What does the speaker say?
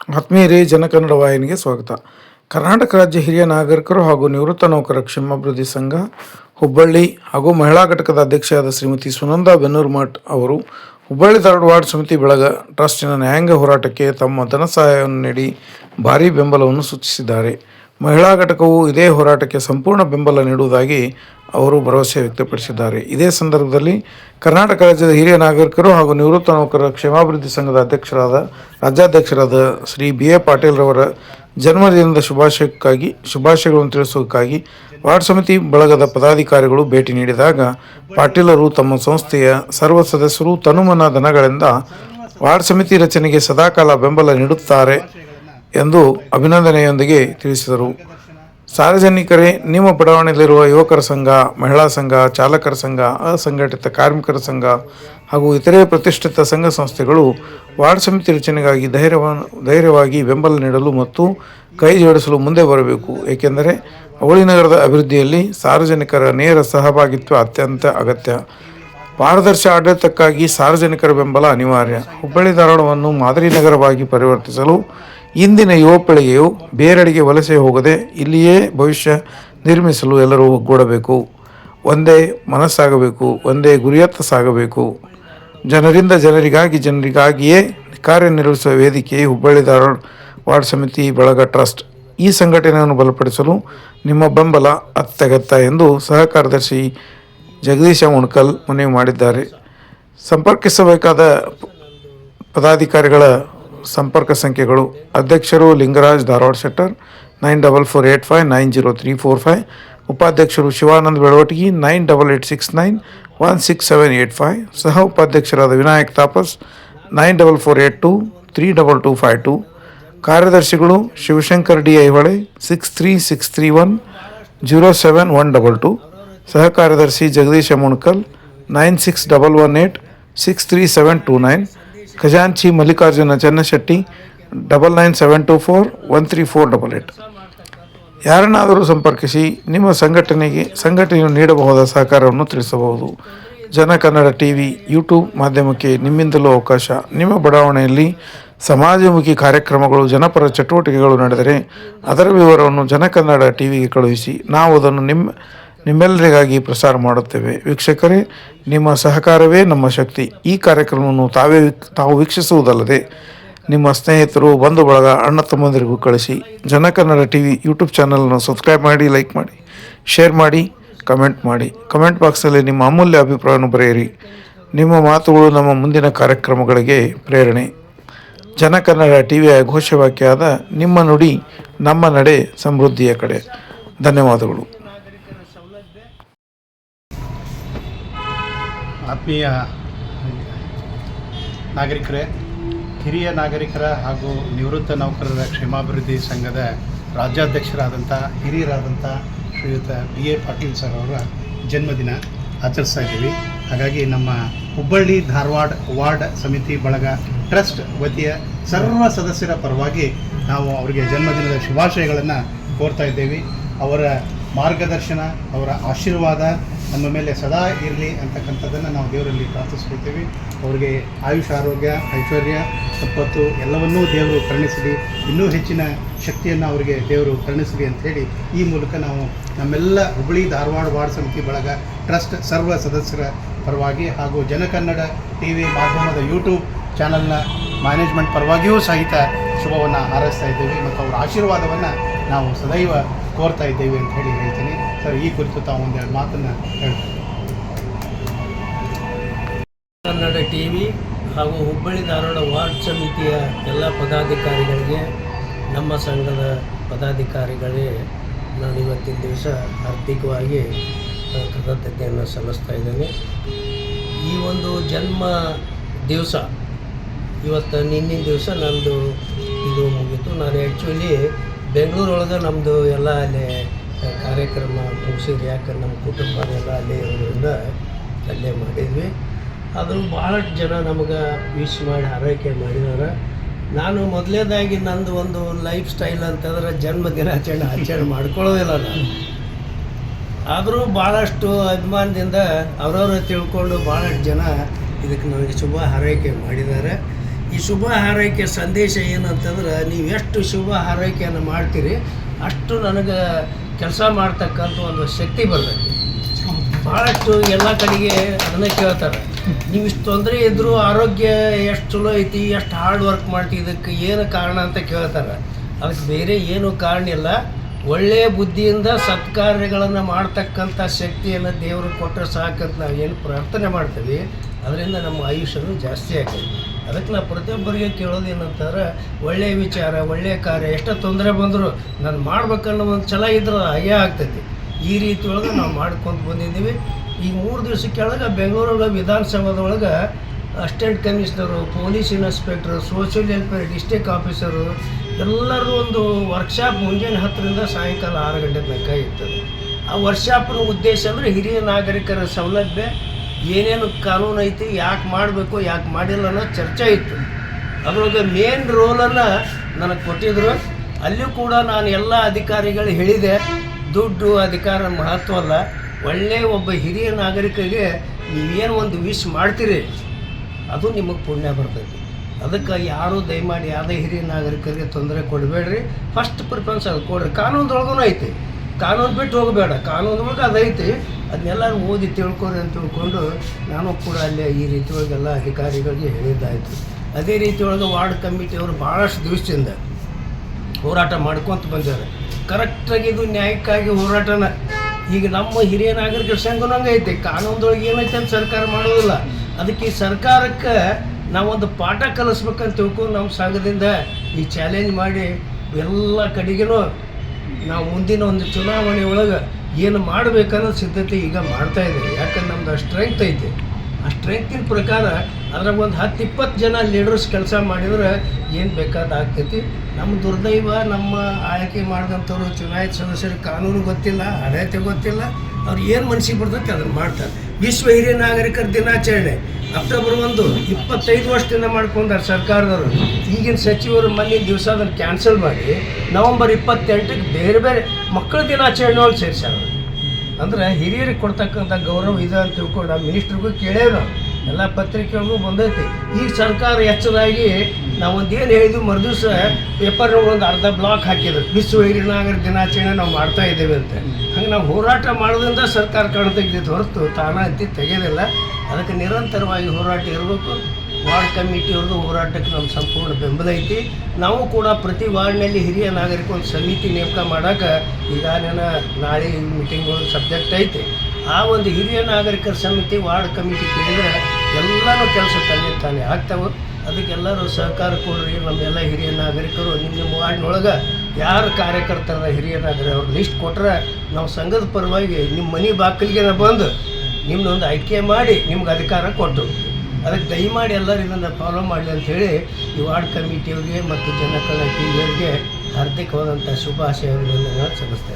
ಆತ್ಮೀಯರೇ, ಜನಕನ್ನಡ ವಾಹಿನಿಗೆ ಸ್ವಾಗತ. ಕರ್ನಾಟಕ ರಾಜ್ಯ ಹಿರಿಯ ನಾಗರಿಕರು ಹಾಗೂ ನಿವೃತ್ತ ನೌಕರ ಕ್ಷೇಮಾಭಿವೃದ್ಧಿ ಸಂಘ, ಹುಬ್ಬಳ್ಳಿ ಹಾಗೂ ಮಹಿಳಾ ಘಟಕದ ಅಧ್ಯಕ್ಷೆಯಾದ ಶ್ರೀಮತಿ ಸುನಂದಾ ಬೆನ್ನೂರ್ಮಠ್ ಅವರು ಹುಬ್ಬಳ್ಳಿ ಧಾರವಾಡ ವಾರ್ಡ್ ಸಮಿತಿ ಬೆಳಗ ಟ್ರಸ್ಟಿನ ನ್ಯಾಯಾಂಗ ಹೋರಾಟಕ್ಕೆ ತಮ್ಮ ಧನ ಸಹಾಯವನ್ನು ನೀಡಿ ಭಾರೀ ಬೆಂಬಲವನ್ನು ಸೂಚಿಸಿದ್ದಾರೆ. ಮಹಿಳಾ ಘಟಕವು ಇದೇ ಹೋರಾಟಕ್ಕೆ ಸಂಪೂರ್ಣ ಬೆಂಬಲ ನೀಡುವುದಾಗಿ ಅವರು ಭರವಸೆ ವ್ಯಕ್ತಪಡಿಸಿದ್ದಾರೆ. ಇದೇ ಸಂದರ್ಭದಲ್ಲಿ ಕರ್ನಾಟಕ ರಾಜ್ಯದ ಹಿರಿಯ ನಾಗರಿಕರು ಹಾಗೂ ನಿವೃತ್ತ ನೌಕರರ ಕ್ಷೇಮಾಭಿವೃದ್ಧಿ ಸಂಘದ ಅಧ್ಯಕ್ಷರಾದ, ರಾಜ್ಯಾಧ್ಯಕ್ಷರಾದ ಶ್ರೀ ಬಿ ಎ ಪಾಟೀಲ್ರವರ ಜನ್ಮದಿನದ ಶುಭಾಶಯಕ್ಕಾಗಿ, ಶುಭಾಶಯಗಳನ್ನು ತಿಳಿಸುವುದಕ್ಕಾಗಿ ವಾರ್ಡ್ ಸಮಿತಿ ಬಳಗದ ಪದಾಧಿಕಾರಿಗಳು ಭೇಟಿ ನೀಡಿದಾಗ ಪಾಟೀಲರು ತಮ್ಮ ಸಂಸ್ಥೆಯ ಸರ್ವ ಸದಸ್ಯರು ತನುಮನ ದನಗಳಿಂದ ವಾರ್ಡ್ ಸಮಿತಿ ರಚನೆಗೆ ಸದಾಕಾಲ ಬೆಂಬಲ ನೀಡುತ್ತಾರೆ. ಎಂದು ಅಭಿನಂದನೆಯೊಂದಿಗೆ ತಿಳಿಸಿದರು. ಸಾರ್ವಜನಿಕರೇ, ನಿಮ್ಮ ಬಡಾವಣೆಯಲ್ಲಿರುವ ಯುವಕರ ಸಂಘ, ಮಹಿಳಾ ಸಂಘ, ಚಾಲಕರ ಸಂಘ, ಅಸಂಘಟಿತ ಕಾರ್ಮಿಕರ ಸಂಘ ಹಾಗೂ ಇತರೆ ಪ್ರತಿಷ್ಠಿತ ಸಂಘ ಸಂಸ್ಥೆಗಳು ವಾರ್ಡ್ ಸಮಿತಿ ರಚನೆಗಾಗಿ ಧೈರ್ಯವ, ಧೈರ್ಯವಾಗಿ ಬೆಂಬಲ ನೀಡಲು ಮತ್ತು ಕೈ ಜೋಡಿಸಲು ಮುಂದೆ ಬರಬೇಕು. ಏಕೆಂದರೆ, ಅವಳಿ ನಗರದ ಅಭಿವೃದ್ಧಿಯಲ್ಲಿ ಸಾರ್ವಜನಿಕರ ನೇರ ಸಹಭಾಗಿತ್ವ ಅತ್ಯಂತ ಅಗತ್ಯ. ಪಾರದರ್ಶ ಆಡಳಿತಕ್ಕಾಗಿ ಸಾರ್ವಜನಿಕರ ಬೆಂಬಲ ಅನಿವಾರ್ಯ. ಹುಬ್ಬಳ್ಳಿ ಧಾರವಾಡವನ್ನು ಮಾದರಿ ನಗರವಾಗಿ ಪರಿವರ್ತಿಸಲು ಇಂದಿನ ಯುವ ಪೀಳಿಗೆಯು ಬೇರೆಡೆಗೆ ವಲಸೆ ಹೋಗದೆ ಇಲ್ಲಿಯೇ ಭವಿಷ್ಯ ನಿರ್ಮಿಸಲು ಎಲ್ಲರೂ ಒಗ್ಗೂಡಬೇಕು. ಒಂದೇ ಮನಸ್ಸಾಗಬೇಕು, ಒಂದೇ ಗುರಿಯತ್ತ ಸಾಗಬೇಕು. ಜನರಿಂದ ಜನರಿಗಾಗಿ ಜನರಿಗಾಗಿಯೇ ಕಾರ್ಯನಿರ್ವಹಿಸುವ ವೇದಿಕೆ ಹುಬ್ಬಳ್ಳಿ ಧಾರವಾಡ ವಾರ್ಡ್ ಸಮಿತಿ ಬಳಗ ಟ್ರಸ್ಟ್. ಈ ಸಂಘಟನೆಯನ್ನು ಬಲಪಡಿಸಲು ನಿಮ್ಮ ಬೆಂಬಲ ಅತ್ಯಗತ್ಯ ಎಂದು ಸಹ ಕಾರ್ಯದರ್ಶಿ ಜಗದೀಶ ಉಣ್ಕಲ್ ಮನವಿ ಮಾಡಿದ್ದಾರೆ. ಸಂಪರ್ಕಿಸಬೇಕಾದ ಪದಾಧಿಕಾರಿಗಳ ಸಂಪರ್ಕ ಸಂಖ್ಯೆಗಳು ಅಧ್ಯಕ್ಷರು Lingaraj Dharwad Shettar nine double four eight five nine zero three four five, ಉಪಾಧ್ಯಕ್ಷರು Shivanand Belavatagi nine double eight six nine one six seven eight five, ಸಹ ಉಪಾಧ್ಯಕ್ಷರಾದ Vinayak Tapas nine double four eight two three double two five two. ಕಾರ್ಯದರ್ಶಿಗಳು Shivashankar D Aihole six three six three one zero seven one double two. ಸಹ ಕಾರ್ಯದರ್ಶಿ Jagadish Munakal nine six double one eight six three seven two nine ಖಜಾಂಚಿ Mallikarjuna Channashetti double nine seven two four one three four double eight ಯಾರನ್ನಾದರೂ ಸಂಪರ್ಕಿಸಿ ನಿಮ್ಮ ಸಂಘಟನೆಗೆ, ಸಂಘಟನೆಯು ನೀಡಬಹುದಾದ ಸಹಕಾರವನ್ನು ತಿಳಿಸಬಹುದು. ಜನ ಕನ್ನಡ ಟಿ ವಿ ಯೂಟ್ಯೂಬ್ ಮಾಧ್ಯಮಕ್ಕೆ ನಿಮ್ಮಿಂದಲೂ ಅವಕಾಶ. ನಿಮ್ಮ ಬಡಾವಣೆಯಲ್ಲಿ ಸಮಾಜಮುಖಿ ಕಾರ್ಯಕ್ರಮಗಳು, ಜನಪರ ಚಟುವಟಿಕೆಗಳು ನಡೆದರೆ ಅದರ ವಿವರವನ್ನು ಜನಕನ್ನಡ ಟಿ ವಿಗೆ ಕಳುಹಿಸಿ. ನಾವು ಅದನ್ನು ನಿಮ್ಮ ನಿಮ್ಮೆಲ್ಲರಿಗಾಗಿ ಪ್ರಸಾರ ಮಾಡುತ್ತೇವೆ. ವೀಕ್ಷಕರೇ, ನಿಮ್ಮ ಸಹಕಾರವೇ ನಮ್ಮ ಶಕ್ತಿ. ಈ ಕಾರ್ಯಕ್ರಮವನ್ನು ತಾವೇ ತಾವು ವೀಕ್ಷಿಸುವುದಲ್ಲದೆ, ನಿಮ್ಮ ಸ್ನೇಹಿತರು ಬಂಧು ಬಳಗ ಅಣ್ಣ ತಮ್ಮಂದಿರಿಗೂ ಕಳಿಸಿ, ಜನಕನ್ನಡ ಟಿ ವಿ ಯೂಟ್ಯೂಬ್ ಚಾನಲನ್ನು ಸಬ್ಸ್ಕ್ರೈಬ್ ಮಾಡಿ, ಲೈಕ್ ಮಾಡಿ, ಶೇರ್ ಮಾಡಿ, ಕಮೆಂಟ್ ಮಾಡಿ. ಕಮೆಂಟ್ ಬಾಕ್ಸಲ್ಲಿ ನಿಮ್ಮ ಅಮೂಲ್ಯ ಅಭಿಪ್ರಾಯವನ್ನು ಬರೆಯಿರಿ. ನಿಮ್ಮ ಮಾತುಗಳು ನಮ್ಮ ಮುಂದಿನ ಕಾರ್ಯಕ್ರಮಗಳಿಗೆ ಪ್ರೇರಣೆ. ಜನಕನ್ನಡ ಟಿ ವಿಯ ಘೋಷವಾಕ್ಯ ಆದ ನಿಮ್ಮ ನುಡಿ, ನಮ್ಮ ನಡೆ ಸಮೃದ್ಧಿಯ ಕಡೆ. ಧನ್ಯವಾದಗಳು. ಆತ್ಮೀಯ ನಾಗರಿಕರೇ, ಹಿರಿಯ ನಾಗರಿಕರ ಹಾಗೂ ನಿವೃತ್ತ ನೌಕರರ ಕ್ಷೇಮಾಭಿವೃದ್ಧಿ ಸಂಘದ ರಾಜ್ಯಾಧ್ಯಕ್ಷರಾದಂಥ, ಹಿರಿಯರಾದಂಥ ಶ್ರೀಯುತ ಬಿ. ಎ. ಪಾಟೀಲ್ ಸರ್ ಅವರ ಜನ್ಮದಿನ ಆಚರಿಸ್ತಾ ಇದ್ದೀವಿ. ಹಾಗಾಗಿ ನಮ್ಮ ಹುಬ್ಬಳ್ಳಿ ಧಾರವಾಡ ವಾರ್ಡ್ ಸಮಿತಿ ಬಳಗ ಟ್ರಸ್ಟ್ ವತಿಯ ಸರ್ವ ಸದಸ್ಯರ ಪರವಾಗಿ ನಾವು ಅವರಿಗೆ ಜನ್ಮದಿನದ ಶುಭಾಶಯಗಳನ್ನು ಕೋರ್ತಾ ಇದ್ದೇವೆ. ಅವರ ಮಾರ್ಗದರ್ಶನ, ಅವರ ಆಶೀರ್ವಾದ ನಮ್ಮ ಮೇಲೆ ಸದಾ ಇರಲಿ ಅಂತಕ್ಕಂಥದ್ದನ್ನು ನಾವು ದೇವರಲ್ಲಿ ಪ್ರಾರ್ಥಿಸ್ಕೊಳ್ತೀವಿ. ಅವರಿಗೆ ಆಯುಷ್, ಆರೋಗ್ಯ, ಐಶ್ವರ್ಯ, ಸಂಪತ್ತು ಎಲ್ಲವನ್ನೂ ದೇವರು ಕರುಣಿಸಲಿ. ಇನ್ನೂ ಹೆಚ್ಚಿನ ಶಕ್ತಿಯನ್ನು ಅವರಿಗೆ ದೇವರು ಕರುಣಿಸಲಿ ಹೇಳಿ ಈ ಮೂಲಕ ನಾವು ನಮ್ಮೆಲ್ಲ ಹುಬ್ಬಳ್ಳಿ, ಧಾರವಾಡ, ವಾರ್ಡ್ ಸಮಿತಿ ಬಳಗ ಟ್ರಸ್ಟ್ ಸರ್ವ ಸದಸ್ಯರ ಪರವಾಗಿ ಹಾಗೂ ಜನಕನ್ನಡ ಟಿ ವಿ ಮಾಧ್ಯಮದ ಯೂಟ್ಯೂಬ್ ಚಾನಲ್ನ ಮ್ಯಾನೇಜ್ಮೆಂಟ್ ಪರವಾಗಿಯೂ ಸಹಿತ ಶುಭವನ್ನು ಹಾರೈಸ್ತಾ ಇದ್ದೇವೆ. ಮತ್ತು ಅವರ ಆಶೀರ್ವಾದವನ್ನು ನಾವು ಸದೈವ ಕೋರ್ತಾ ಇದ್ದೇವೆ ಅಂತ ಹೇಳಿ ಹೇಳ್ತೀನಿ. ಸರ್ ಈ ಕುರಿತು ತಾವು ಒಂದೆರಡು ಮಾತನ್ನು ಕನ್ನಡ ಟಿ ವಿ ಹಾಗೂ ಹುಬ್ಬಳ್ಳಿ ಧಾರವಾಡ ವಾರ್ಡ್ ಸಮಿತಿಯ ಎಲ್ಲ ಪದಾಧಿಕಾರಿಗಳಿಗೆ, ನಮ್ಮ ಸಂಘದ ಪದಾಧಿಕಾರಿಗಳೇ ನಾನು ಇವತ್ತಿನ ದಿವಸ ಆರ್ಥಿಕವಾಗಿ ಕೃತಜ್ಞತೆಯನ್ನು ಸಲ್ಲಿಸ್ತಾ ಇದ್ದೇನೆ. ಈ ಒಂದು ಜನ್ಮ ದಿವಸ, ಇವತ್ತು ನಿನ್ನಿನ ದಿವಸ ನಂದು ಇದು ಮುಗೀತು. ನಾನು ಆ್ಯಕ್ಚುಲಿ ಬೆಂಗಳೂರೊಳಗೆ ನಮ್ಮದು ಎಲ್ಲ ಅಲ್ಲಿ ಕಾರ್ಯಕ್ರಮ ಮುಗಿಸಿದ್ವಿ ಯಾಕಂದ್ರೆ ನಮ್ಮ ಕುಟುಂಬ ಎಲ್ಲ ಅಲ್ಲೇ ಇರೋದ್ರಿಂದ ಅಲ್ಲೇ ಮಾಡಿದ್ವಿ. ಆದರೂ ಭಾಳಷ್ಟು ಜನ ನಮಗೆ ವಿಶ್ ಮಾಡಿ ಹಾರೈಕೆ ಮಾಡಿದಾರೆ. ನಾನು ಮೊದಲೇದಾಗಿ ನಂದು ಒಂದು ಲೈಫ್ ಸ್ಟೈಲ್ ಅಂತಂದ್ರೆ ಜನ್ಮ ದಿನಾಚರಣೆ ಆಚರಣೆ ಮಾಡ್ಕೊಳ್ಳೋದಿಲ್ಲ ನಾನು. ಆದರೂ ಭಾಳಷ್ಟು ಅಭಿಮಾನದಿಂದ ಅವರವರು ತಿಳ್ಕೊಂಡು ಭಾಳಷ್ಟು ಜನ ಇದಕ್ಕೆ ನನಗೆ ಶುಭ ಹಾರೈಕೆ ಮಾಡಿದ್ದಾರೆ. ಈ ಶುಭ ಹಾರೈಕೆ ಸಂದೇಶ ಏನಂತಂದ್ರೆ ನೀವು ಎಷ್ಟು ಶುಭ ಹಾರೈಕೆಯನ್ನು ಮಾಡ್ತೀರಿ, ಅಷ್ಟು ನನಗೆ ಕೆಲಸ ಮಾಡ್ತಕ್ಕಂಥ ಒಂದು ಶಕ್ತಿ ಬರ್ತೈತಿ. ಭಾಳಷ್ಟು ಎಲ್ಲ ಕಡೆಗೆ ಅದನ್ನೇ ಕೇಳ್ತಾರೆ. ನೀವು ಇಷ್ಟು ತೊಂದರೆ ಇದ್ದರೂ ಆರೋಗ್ಯ ಎಷ್ಟು ಚಲೋ ಐತಿ ಎಷ್ಟು ಹಾರ್ಡ್ ವರ್ಕ್ ಮಾಡ್ತಿ ಇದಕ್ಕೆ ಏನು ಕಾರಣ ಅಂತ ಕೇಳ್ತಾರೆ. ಅದಕ್ಕೆ ಬೇರೆ ಏನು ಕಾರಣ ಇಲ್ಲ. ಒಳ್ಳೆಯ ಬುದ್ಧಿಯಿಂದ ಸತ್ಕಾರ್ಯಗಳನ್ನು ಮಾಡ್ತಕ್ಕಂಥ ಶಕ್ತಿಯನ್ನು ದೇವರು ಕೊಟ್ಟರೆ ಸಾಕಂತ ನಾವು ಏನು ಪ್ರಾರ್ಥನೆ ಮಾಡ್ತೀವಿ. ಅದರಿಂದ ನಮ್ಮ ಆಯುಷ್ಯನೂ ಜಾಸ್ತಿ ಆಗ್ತದೆ ಅದಕ್ಕೆ ನಾ ಪ್ರತಿಯೊಬ್ಬರಿಗೆ ಕೇಳೋದು ಏನಂತಂದ್ರೆ ಒಳ್ಳೆಯ ವಿಚಾರ ಒಳ್ಳೆಯ ಕಾರ್ಯ, ಎಷ್ಟೋ ತೊಂದರೆ ಬಂದರೂ ನಾನು ಮಾಡ್ಬೇಕನ್ನೋ ಒಂದು ಛಲ ಇದ್ರೆ ಹಾಗೆ ಆಗ್ತೈತಿ. ಈ ರೀತಿ ಒಳಗೆ ನಾವು ಮಾಡ್ಕೊಂಡು ಬಂದಿದ್ದೀವಿ. ಈ ಮೂರು ದಿವಸ ಕೆಳಗೆ ಬೆಂಗಳೂರೊಳಗೆ ವಿಧಾನಸೌಧದೊಳಗೆ assistant commissioner, police inspector, social welfare district officer, ಎಲ್ಲರೂ ಒಂದು ವರ್ಕ್ಶಾಪ್ ಮುಂಜಾನೆ ಹತ್ತರಿಂದ ಸಾಯಂಕಾಲ ಆರು ಗಂಟೆ ತನಕ ಇರ್ತದೆ. ಆ ವರ್ಕ್ಶಾಪ್ನ ಉದ್ದೇಶ ಅಂದರೆ ಹಿರಿಯ ನಾಗರಿಕರ ಸೌಲಭ್ಯ ಏನೇನು ಕಾನೂನು ಐತಿ, ಯಾಕೆ ಮಾಡಬೇಕು, ಯಾಕೆ ಮಾಡಿಲ್ಲ ಅನ್ನೋ ಚರ್ಚೆ ಇತ್ತು. ಅದ್ರೊಳಗೆ ಮೇನ್ ರೋಲನ್ನು ನನಗೆ ಕೊಟ್ಟಿದ್ರು. ಅಲ್ಲಿಯೂ ಕೂಡ ನಾನು ಎಲ್ಲ ಅಧಿಕಾರಿಗಳು ಹೇಳಿದೆ, ದುಡ್ಡು ಅಧಿಕಾರ ಮಹತ್ವ ಅಲ್ಲ. ಒಳ್ಳೆಯ ಒಬ್ಬ ಹಿರಿಯ ನಾಗರಿಕರಿಗೆ ನೀವೇನು ಒಂದು ವಿಶ್ ಮಾಡ್ತೀರಿ, ಅದು ನಿಮಗೆ ಪುಣ್ಯ ಬರ್ತೈತಿ. ಅದಕ್ಕೆ ಯಾರೂ ದಯಮಾಡಿ ಯಾವುದೇ ಹಿರಿಯ ನಾಗರಿಕರಿಗೆ ತೊಂದರೆ ಕೊಡಬೇಡ್ರಿ. ಫಸ್ಟ್ ಪ್ರಿಫರೆನ್ಸ್ ಅದು ಕೊಡ್ರಿ. ಕಾನೂನದೊಳಗೂ ಐತಿ. ಕಾನೂನು ಬಿಟ್ಟು ಹೋಗಬೇಡ. ಕಾನೂನೊಳಗೆ ಅದೈತಿ. ಅದನ್ನೆಲ್ಲ ಓದಿ ತಿಳ್ಕೊರಿ ಅಂತ ತಿಳ್ಕೊಂಡು ನಾನು ಕೂಡ ಅಲ್ಲಿ ಈ ರೀತಿ ಒಳಗೆಲ್ಲ ಅಧಿಕಾರಿಗಳಿಗೆ ಹೇಳಿದ್ದಾಯಿತು. ಅದೇ ರೀತಿ ಒಳಗೆ ವಾರ್ಡ್ ಕಮಿಟಿಯವರು ಭಾಳಷ್ಟು ದಿವಸದಿಂದ ಹೋರಾಟ ಮಾಡ್ಕೊತ ಬಂದಿದ್ದಾರೆ. ಕರೆಕ್ಟಾಗಿ ಇದು ನ್ಯಾಯಕ್ಕಾಗಿ ಹೋರಾಟನ. ಈಗ ನಮ್ಮ ಹಿರಿಯ ನಾಗರಿಕರ ಸಂಘನಂಗೆ ಐತೆ. ಕಾನೂನದೊಳಗೆ ಏನೈತೆ ಅಂತ ಸರ್ಕಾರ ಮಾಡೋದಿಲ್ಲ. ಅದಕ್ಕೆ ಈ ಸರ್ಕಾರಕ್ಕೆ ನಾವೊಂದು ಪಾಠ ಕಲಿಸ್ಬೇಕಂತ ತಿಳ್ಕೊಂಡು ನಮ್ಮ ಸಂಘದಿಂದ ಈ ಚಾಲೆಂಜ್ ಮಾಡಿ ಎಲ್ಲ ಕಡೆಗೂ ನಾವು ಮುಂದಿನ ಒಂದು ಚುನಾವಣೆ ಒಳಗೆ ಏನು ಮಾಡಬೇಕನ್ನೋ ಸಿದ್ಧತೆ ಈಗ ಮಾಡ್ತಾ ಇದ್ದೀವಿ ಯಾಕಂದ್ರೆ ನಮ್ದು ಸ್ಟ್ರೆಂತ್ ಐತೆ. ಆ ಸ್ಟ್ರೆಂತಿನ ಪ್ರಕಾರ ಅದ್ರಾಗ ಒಂದು ಹತ್ತು ಇಪ್ಪತ್ತು ಜನ ಲೀಡರ್ಸ್ ಕೆಲಸ ಮಾಡಿದ್ರೆ ಏನು ಬೇಕಾದ ಆಗ್ತೈತಿ. ನಮ್ಮ ದುರ್ದೈವ, ನಮ್ಮ ಆಯ್ಕೆ ಮಾಡಿದಂಥವ್ರು, ಚುನಾಯಿತ ಸದಸ್ಯರಿಗೆ ಕಾನೂನು ಗೊತ್ತಿಲ್ಲ ಅರ್ಹತೆ ಗೊತ್ತಿಲ್ಲ, ಅವ್ರು ಏನು ಮನಸ್ಸಿಗೆ ಬರ್ತೈತೆ ಅದನ್ನು ಮಾಡ್ತಾರೆ. ವಿಶ್ವ ಹಿರಿಯ ನಾಗರಿಕರ ದಿನಾಚರಣೆ. ಅಕ್ಟೋಬರ್ ಒಂದು, ಇಪ್ಪತ್ತೈದು ವರ್ಷದಿಂದ ಮಾಡ್ಕೊಂಡಾರೆ ಸರ್ಕಾರದವರು. ಈಗಿನ ಸಚಿವರು ಮೊನ್ನೆ ದಿವಸ ಅದನ್ನು ಕ್ಯಾನ್ಸಲ್ ಮಾಡಿ, ನವಂಬರ್ ಇಪ್ಪತ್ತೆಂಟಕ್ಕೆ ಬೇರೆ ಬೇರೆ ಮಕ್ಕಳ ದಿನಾಚರಣೆ ಒಳಗೆ ಸೇರಿಸ್ಯಾರ ಅಂದ್ರೆ ಹಿರಿಯರಿಗೆ ಕೊಡ್ತಕ್ಕಂಥ ಗೌರವ ಇದೆ ಅಂತ ತಿಳ್ಕೊಂಡು ಆ ಮಿನಿಸ್ಟ್ರಿಗೂ ಕೇಳೇವ್ ಎಲ್ಲ ಪತ್ರಿಕೆಗಳಿಗೂ ಬಂದೈತಿ. ಈಗ ಸರ್ಕಾರ ಎಚ್ಚರಾಗಿ ನಾವು ಒಂದು ಏನು ಹೇಳಿದ್ವಿ ಮರುದಿವಸ ಪೇಪರ್ ಒಂದು ಅರ್ಧ ಬ್ಲಾಕ್ ಹಾಕಿದ್ರು. ವಿಶ್ವ ಹಿರಿಯ ನಾಗರಿಕ ದಿನಾಚರಣೆ ನಾವು ಮಾಡ್ತಾ ಇದ್ದೇವೆ ಅಂತ. ಹಂಗೆ ನಾವು ಹೋರಾಟ ಮಾಡೋದ್ರಿಂದ ಸರ್ಕಾರ ಕಣ್ ತೆಗೆದಿದ್ದು ಹೊರತು ತಾನ ಅಂತ ತೆಗೆಯೋದಿಲ್ಲ ಅದಕ್ಕೆ ನಿರಂತರವಾಗಿ ಹೋರಾಟ ಇರಬೇಕು. ವಾರ್ಡ್ ಕಮಿಟಿಯವ್ರದ್ದು ಹೋರಾಟಕ್ಕೆ ನಮ್ಮ ಸಂಪೂರ್ಣ ಬೆಂಬಲ ಐತಿ. ನಾವು ಕೂಡ ಪ್ರತಿ ವಾರ್ಡ್ನಲ್ಲಿ ಹಿರಿಯ ನಾಗರಿಕ ಒಂದು ಸಮಿತಿ ನೇಮಕ ಮಾಡೋಕೆ ಈಗಾಗಲೇ ನಾಳೆ ಮೀಟಿಂಗ್ ಒಂದು ಸಬ್ಜೆಕ್ಟ್ ಐತಿ. ಆ ಒಂದು ಹಿರಿಯ ನಾಗರಿಕರ ಸಮಿತಿ ವಾರ್ಡ್ ಕಮಿಟಿ ಕೇಳಿದ್ರೆ ಎಲ್ಲನೂ ಕೆಲಸ ತಾನೇ ತಾನೇ ಆಗ್ತಾವೆ. ಅದಕ್ಕೆಲ್ಲರೂ ಸಹಕಾರ ಕೊಡ್ರಿ, ನಮ್ಮೆಲ್ಲ ಹಿರಿಯ ನಾಗರಿಕರು ನಿಮ್ಮ ನಿಮ್ಮ ವಾರ್ಡ್ನೊಳಗೆ ಯಾರು ಕಾರ್ಯಕರ್ತರ ಹಿರಿಯ ನಾಗರಿಕ ಅವ್ರ ಲಿಸ್ಟ್ ಕೊಟ್ರೆ ನಾವು ಸಂಘದ ಪರವಾಗಿ ನಿಮ್ಮ ಮನೆ ಬಾಗಿಲಿಗೆ ಬಂದು ನಿಮ್ಮನ್ನೊಂದು ಆಯ್ಕೆ ಮಾಡಿ ನಿಮ್ಗೆ ಅಧಿಕಾರ ಕೊಟ್ಟರು ಅದಕ್ಕೆ ದಯಮಾಡಿ ಎಲ್ಲರೂ ಇದನ್ನು ಫಾಲೋ ಮಾಡಲಿ ಅಂತ ಹೇಳಿ ಈ ವಾರ್ಡ್ ಕಮಿಟಿಯವರಿಗೆ ಮತ್ತು ಜನಕಲ್ಯಾಣ ಟಿ ವಿಯವರಿಗೆ ಹಾರ್ದಿಕವಾದಂಥ ಶುಭಾಶಯಗಳನ್ನು ಸಲ್ಲಿಸ್ತೇನೆ.